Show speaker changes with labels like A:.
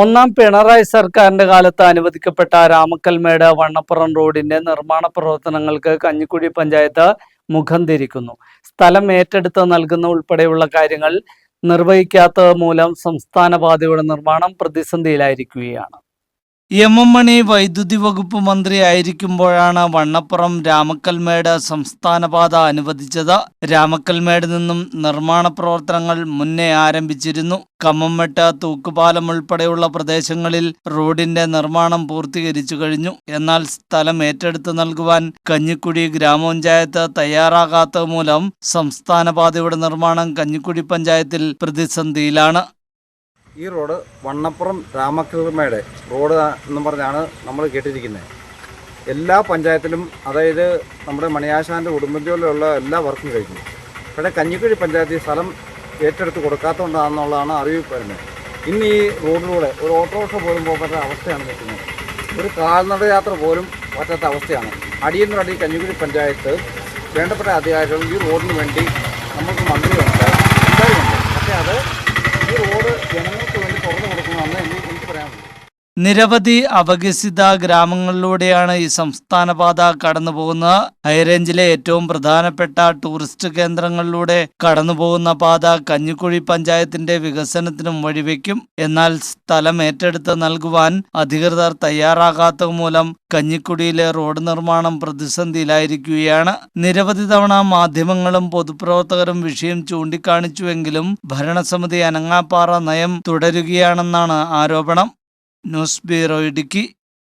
A: ഒന്നാം പിണറായി സർക്കാരിന്റെ കാലത്ത് അനുവദിക്കപ്പെട്ട രാമക്കൽമേട് വണ്ണപ്പുറം റോഡിന്റെ നിർമ്മാണ പ്രവർത്തനങ്ങൾക്ക് കഞ്ഞിക്കുഴി പഞ്ചായത്ത് മുഖം തിരിക്കുന്നു. സ്ഥലം ഏറ്റെടുത്ത് നൽകുന്ന ഉൾപ്പെടെയുള്ള കാര്യങ്ങൾ നിർവഹിക്കാത്തത് മൂലം സംസ്ഥാന പാതയുടെ നിർമ്മാണം പ്രതിസന്ധിയിലായിരിക്കുകയാണ്. എം എം മണി വൈദ്യുതി വകുപ്പ് മന്ത്രി ആയിരിക്കുമ്പോഴാണ് വണ്ണപ്പുറം രാമക്കൽമേട് സംസ്ഥാനപാത അനുവദിച്ചത്. രാമക്കൽമേട് നിന്നും നിർമ്മാണ പ്രവർത്തനങ്ങൾ മുന്നേ ആരംഭിച്ചിരുന്നു. കമ്മമ്മട്ട് തൂക്കുപാലം ഉൾപ്പെടെയുള്ള പ്രദേശങ്ങളിൽ റോഡിന്റെ നിർമ്മാണം പൂർത്തീകരിച്ചു കഴിഞ്ഞു. എന്നാൽ സ്ഥലം ഏറ്റെടുത്ത് നൽകുവാൻ കഞ്ഞിക്കുഴി ഗ്രാമപഞ്ചായത്ത് തയ്യാറാകാത്തത് മൂലം സംസ്ഥാന പാതയുടെ നിർമ്മാണം കഞ്ഞിക്കുഴി പഞ്ചായത്തിൽ പ്രതിസന്ധിയിലാണ്.
B: ഈ റോഡ് വണ്ണപ്പുറം രാമകൃമയുടെ റോഡ് എന്ന് പറഞ്ഞാണ് നമ്മൾ കേട്ടിരിക്കുന്നത്. എല്ലാ പഞ്ചായത്തിലും അതായത് നമ്മുടെ മണിയാശാന്റെ ഉടുമ്പൻചോലിലുള്ള എല്ലാ വർക്കും കഴിഞ്ഞു. പക്ഷേ കഞ്ഞിക്കുഴി പഞ്ചായത്തിൽ സ്ഥലം ഏറ്റെടുത്ത് കൊടുക്കാത്തതുകൊണ്ടാണെന്നുള്ളതാണ് അറിയിപ്പ് വരുന്നത്. ഇന്ന് ഈ റോഡിലൂടെ ഒരു ഓട്ടോറിക്ഷ പോലും പോകാത്ത അവസ്ഥയാണ് നിൽക്കുന്നത്. ഒരു കാൽനട യാത്ര പോലും പറ്റാത്ത അവസ്ഥയാണ്. അടിയന്തരടി കഞ്ഞിക്കുഴി പഞ്ചായത്ത് വേണ്ടപ്പെട്ട അധികാരികൾ ഈ റോഡിന് വേണ്ടി നമുക്ക് മന്ത്രിയുണ്ട് ഉണ്ടായിട്ടുണ്ട് amigo, muito bravo.
A: നിരവധി അപകസിത ഗ്രാമങ്ങളിലൂടെയാണ് ഈ സംസ്ഥാനപാത കടന്നു പോകുന്നത് ഹൈറേഞ്ചിലെ ഏറ്റവും പ്രധാനപ്പെട്ട ടൂറിസ്റ്റ് കേന്ദ്രങ്ങളിലൂടെ കടന്നു പോകുന്ന പാത കഞ്ഞിക്കുഴി പഞ്ചായത്തിന്റെ വികസനത്തിനും വഴിവെക്കും. എന്നാൽ സ്ഥലം ഏറ്റെടുത്ത് നൽകുവാൻ അധികൃതർ തയ്യാറാകാത്ത മൂലം കഞ്ഞിക്കുടിയിലെ റോഡ് നിർമ്മാണം പ്രതിസന്ധിയിലായിരിക്കുകയാണ്. നിരവധി തവണ മാധ്യമങ്ങളും പൊതുപ്രവർത്തകരും വിഷയം ചൂണ്ടിക്കാണിച്ചുവെങ്കിലും ഭരണസമിതി അനങ്ങാപ്പാറ നയം തുടരുകയാണെന്നാണ് ആരോപണം. News bureau Idukki.